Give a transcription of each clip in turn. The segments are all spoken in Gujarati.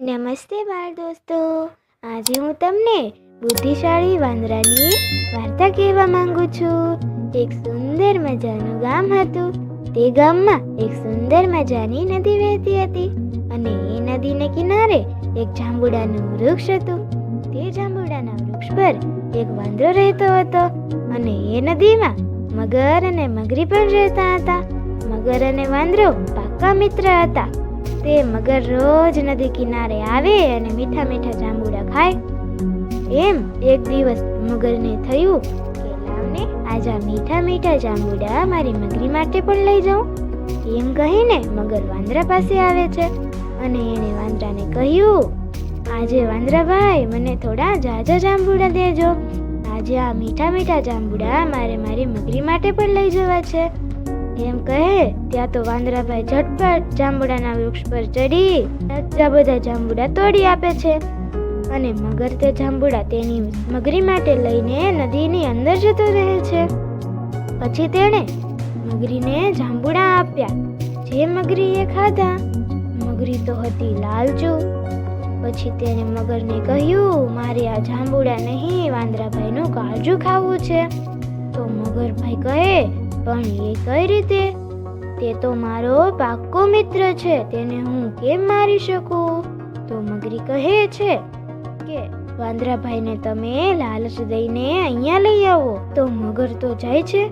નમસ્તે બાળ દોસ્તો. આજે હું તમને બુદ્ધિશાળી વાંદરાની વાર્તા કહેવા માંગુ છું. એક સુંદર મજાનું ગામ હતું. તે ગામમાં એક સુંદર મજાની નદી વહેતી હતી અને એ નદીને કિનારે એક જાંબુડાનું વૃક્ષ હતું. તે જાંબુડાના વૃક્ષ પર એક વાંદરો રહેતો હતો અને એ નદીમાં મગર અને મગરી પણ રહેતા હતા. મગર અને વાંદરો પાક્કા મિત્ર હતા. તે મગર રોજ નદી કિનારે આવે અને મીઠા મીઠા જાંબુડા ખાય. એમ એક દિવસ મગરને થયું કે લાવને આજ મીઠા મીઠા જાંબુડા મારી મગરી માટે પણ લઈ જાઉં. એમ કહીને મગર વાંદરા પાસે આવે છે અને એણે વાંદરાને કહ્યું, આજે વાંદરાભાઈ, મને થોડા જાજા જાંબુડા દેજો. આજે આ મીઠા મીઠા જાંબુડા મારે મારી મગરી માટે પણ લઈ જવા છે. એમ કહે, ત્યાં તો વાંદરાભાઈ ઝટપટ જાંબુડાના વૃક્ષ પર ચડી બધા બધા જાંબુડા તોડી આપે છે. અને મગર તે જાંબુડા તેની મગરી માટે લઈને નદીની અંદર જતો રહે છે. પછી તેણે મગરીને જાંબુડા આપ્યા. જે મગરીએ ખાધા, મગરી તો હતી લાલચુ. પછી તેણે મગરને કહ્યું, મારે આ જાંબુડા નહીં, વાંદરાભાઈનું કાળજું ખાવું છે. તો મગરભાઈ કહે, પણ એ કઈ રીતે? તે તો મારો પાક્કો મિત્ર છે, તેને હું કેમ મારી શકું? તો મગરી કહે છે કે, વાંદરાભાઈને તમે લાલચ દઈને અહીંયા લઈ આવો. તો મગર તો જાય છે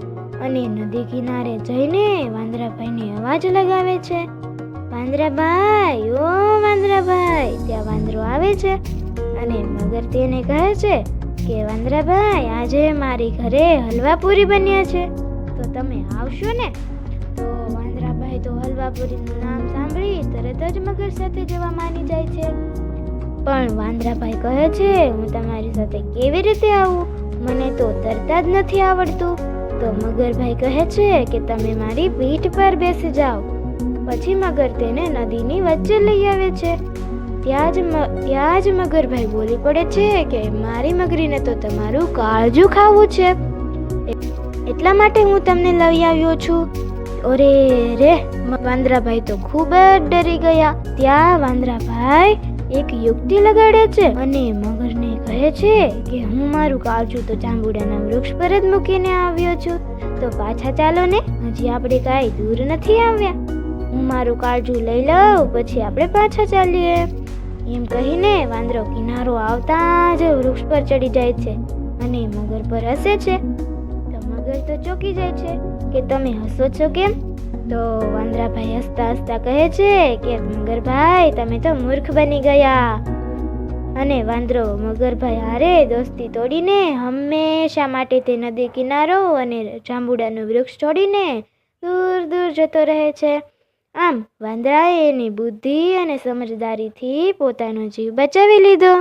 અને નદી કિનારે જઈને વાંદરાભાઈને અવાજ લગાવે છે. વાંદરાભાઈ ઓ વાંદરાભાઈ ત્યાં વાંદરો આવે છે અને મગર તેને કહે છે કે વાંદરાભાઈ આજે મારી ઘરે હલવા પૂરી બન્યા છે. તો તમે આવશો ને? તો વાંદરાભાઈ તો હલવાપુરીનું નામ સાંભળી તરત જ મગર સાથે જવા માની જાય છે. પણ વાંદરાભાઈ કહે છે, હું તમારી સાથે કેવી રીતે આવું? મને તો તરતા જ નથી આવડતું. તો મગરભાઈ કહે છે કે, તમે મારી પીઠ પર બેસી જાઓ. પછી મગર તેને નદીની વચ્ચે લઈ આવે છે. ત્યાં જ ત્યાં જ મગરભાઈ બોલી પડે છે કે, મારી મગરીને તો તમારું કાળજું ખાવું છે. એટલા માટે હું તમને લઈ આવ્યો છું. અરે રે વાંદરાભાઈ તો ખૂબ જ ડરી ગયા. ત્યાં વાંદરાભાઈ એક યુક્તિ લગાડે છે અને મગરને કહે છે કે, હું મારું કાળજું તો જાંબુડાના વૃક્ષ પર જ મૂકીને આવ્યો છું. તો પાછા ચાલો ને, હજી આપણે કાંઈ દૂર નથી આવ્યા. હું મારું કાળજું લઈ લઉં, પછી આપણે પાછા ચાલીએ. એમ કહીને વાંદરો કિનારો આવતા જ વૃક્ષ પર ચડી જાય છે અને મગર પર હસે છે. તો મગર તો ચોકી જાય છે કે તમે હસો છો કેમ? તો વાંદરાભાઈ હસતા હસતા કહે છે કે, મગરભાઈ, તમે તો મૂર્ખ બની ગયા. અને વાંદરો મગરભાઈ હારે દોસ્તી તોડીને હંમેશા માટે તે નદી કિનારો અને જાંબુડાનું વૃક્ષ છોડીને દૂર દૂર જતો રહે છે. આમ વાંદરાએ એની બુદ્ધિ અને સમજદારીથી પોતાનો જીવ બચાવી લીધો.